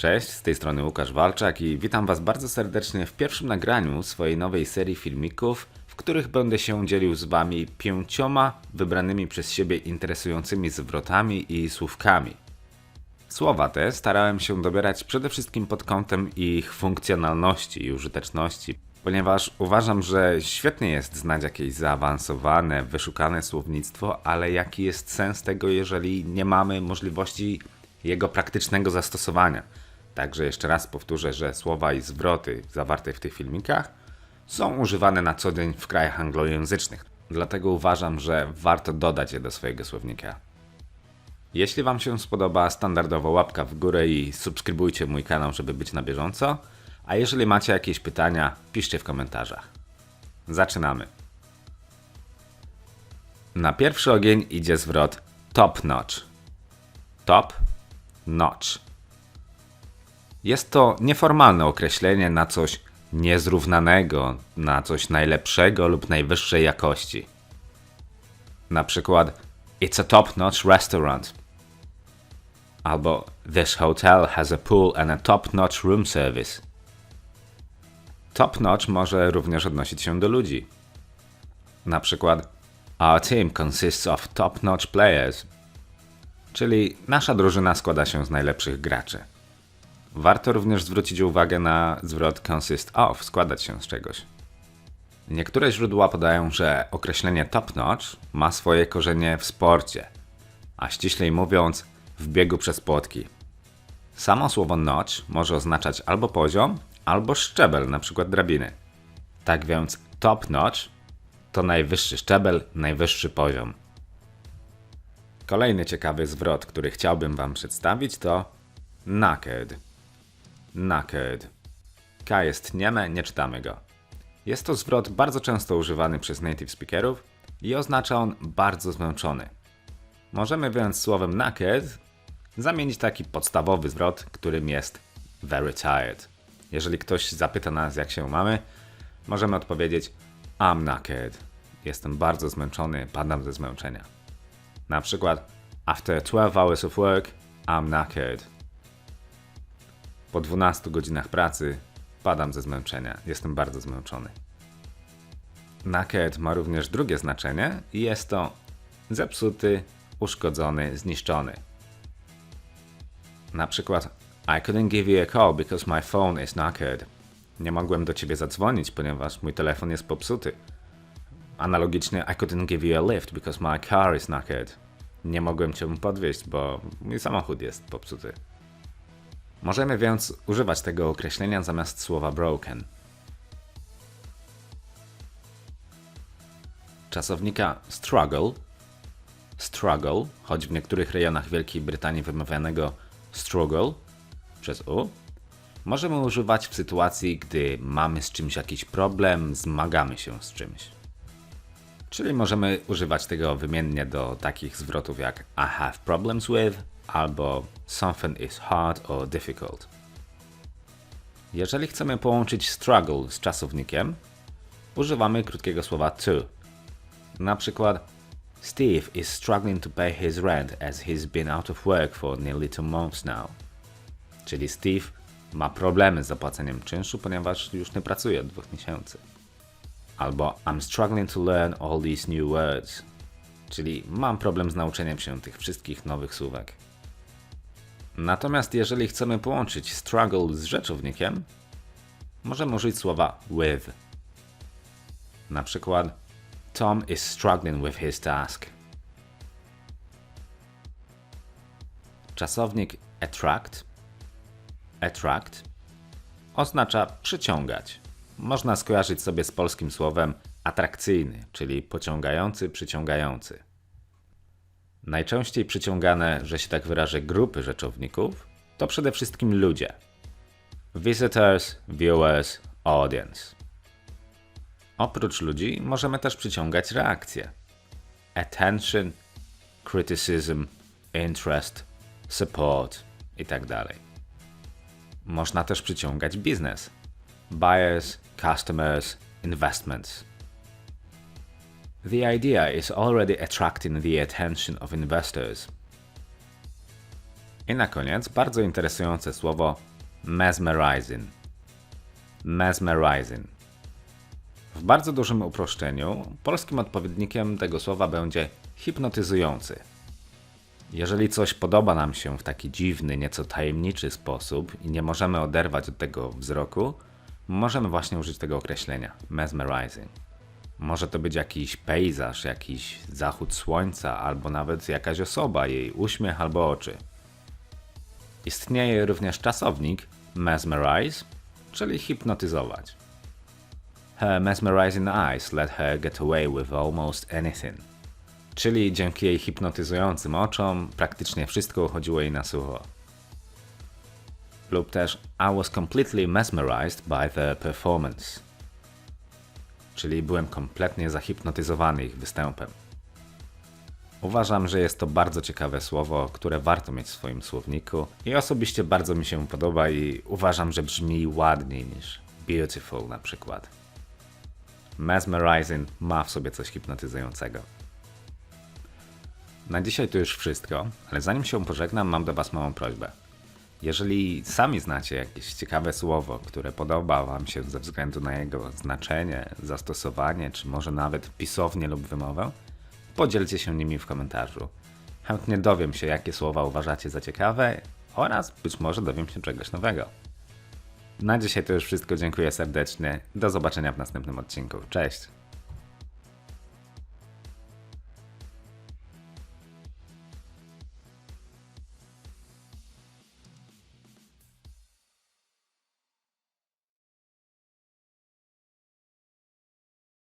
Cześć, z tej strony Łukasz Walczak i witam Was bardzo serdecznie w pierwszym nagraniu swojej nowej serii filmików, w których będę się dzielił z Wami pięcioma wybranymi przez siebie interesującymi zwrotami i słówkami. Słowa te starałem się dobierać przede wszystkim pod kątem ich funkcjonalności i użyteczności, ponieważ uważam, że świetnie jest znać jakieś zaawansowane, wyszukane słownictwo, ale jaki jest sens tego, jeżeli nie mamy możliwości jego praktycznego zastosowania. Także jeszcze raz powtórzę, że słowa i zwroty zawarte w tych filmikach są używane na co dzień w krajach anglojęzycznych. Dlatego uważam, że warto dodać je do swojego słownika. Jeśli Wam się spodoba, standardowo łapka w górę i subskrybujcie mój kanał, żeby być na bieżąco. A jeżeli macie jakieś pytania, piszcie w komentarzach. Zaczynamy. Na pierwszy ogień idzie zwrot top notch. Top notch. Jest to nieformalne określenie na coś niezrównanego, na coś najlepszego lub najwyższej jakości. Na przykład It's a top-notch restaurant. Albo This hotel has a pool and a top-notch room service. Top-notch może również odnosić się do ludzi. Na przykład Our team consists of top-notch players. Czyli nasza drużyna składa się z najlepszych graczy. Warto również zwrócić uwagę na zwrot consist of, składać się z czegoś. Niektóre źródła podają, że określenie top notch ma swoje korzenie w sporcie, a ściślej mówiąc w biegu przez płotki. Samo słowo notch może oznaczać albo poziom, albo szczebel, np. drabiny. Tak więc top notch to najwyższy szczebel, najwyższy poziom. Kolejny ciekawy zwrot, który chciałbym Wam przedstawić to knackered. Knackered. K jest nieme, nie czytamy go. Jest to zwrot bardzo często używany przez native speakerów i oznacza on bardzo zmęczony. Możemy więc słowem knackered zamienić taki podstawowy zwrot, którym jest very tired. Jeżeli ktoś zapyta nas, jak się mamy, możemy odpowiedzieć I'm knackered. Jestem bardzo zmęczony, padam ze zmęczenia. Na przykład After 12 hours of work, I'm knackered. Po 12 godzinach pracy padam ze zmęczenia. Jestem bardzo zmęczony. Knackered ma również drugie znaczenie i jest to zepsuty, uszkodzony, zniszczony. Na przykład I couldn't give you a call because my phone is knackered. Nie mogłem do ciebie zadzwonić, ponieważ mój telefon jest popsuty. Analogicznie I couldn't give you a lift because my car is knackered. Nie mogłem cię podwieźć, bo mój samochód jest popsuty. Możemy więc używać tego określenia zamiast słowa broken. Czasownika struggle, struggle, choć w niektórych rejonach Wielkiej Brytanii wymawianego struggle przez u, możemy używać w sytuacji, gdy mamy z czymś jakiś problem, zmagamy się z czymś. Czyli możemy używać tego wymiennie do takich zwrotów jak I have problems with albo something is hard or difficult. Jeżeli chcemy połączyć struggle z czasownikiem, używamy krótkiego słowa to. Na przykład Steve is struggling to pay his rent as he's been out of work for nearly two months now. Czyli Steve ma problemy z zapłaceniem czynszu, ponieważ już nie pracuje od dwóch miesięcy. Albo I'm struggling to learn all these new words. Czyli mam problem z nauczeniem się tych wszystkich nowych słówek. Natomiast jeżeli chcemy połączyć struggle z rzeczownikiem, możemy użyć słowa with. Na przykład Tom is struggling with his task. Czasownik attract attract oznacza przyciągać. Można skojarzyć sobie z polskim słowem atrakcyjny, czyli pociągający, przyciągający. Najczęściej przyciągane, że się tak wyrażę, grupy rzeczowników to przede wszystkim ludzie. Visitors, viewers, audience. Oprócz ludzi możemy też przyciągać reakcje. Attention, criticism, interest, support itd. Można też przyciągać biznes. Buyers, customers, investments. The idea is already attracting the attention of investors. I na koniec bardzo interesujące słowo mesmerizing. Mesmerizing. W bardzo dużym uproszczeniu, polskim odpowiednikiem tego słowa będzie hipnotyzujący. Jeżeli coś podoba nam się w taki dziwny, nieco tajemniczy sposób i nie możemy oderwać od tego wzroku, możemy właśnie użyć tego określenia mesmerizing. Może to być jakiś pejzaż, jakiś zachód słońca, albo nawet jakaś osoba, jej uśmiech albo oczy. Istnieje również czasownik mesmerize, czyli hipnotyzować. Her mesmerizing eyes let her get away with almost anything. Czyli dzięki jej hipnotyzującym oczom praktycznie wszystko uchodziło jej na sucho. Lub też I was completely mesmerized by the performance. Czyli byłem kompletnie zahipnotyzowany ich występem. Uważam, że jest to bardzo ciekawe słowo, które warto mieć w swoim słowniku i osobiście bardzo mi się podoba i uważam, że brzmi ładniej niż beautiful na przykład. Mesmerizing ma w sobie coś hipnotyzującego. Na dzisiaj to już wszystko, ale zanim się pożegnam, mam do Was małą prośbę. Jeżeli sami znacie jakieś ciekawe słowo, które podoba Wam się ze względu na jego znaczenie, zastosowanie, czy może nawet pisownię lub wymowę, podzielcie się nimi w komentarzu. Chętnie dowiem się, jakie słowa uważacie za ciekawe oraz być może dowiem się czegoś nowego. Na dzisiaj to już wszystko. Dziękuję serdecznie. Do zobaczenia w następnym odcinku. Cześć!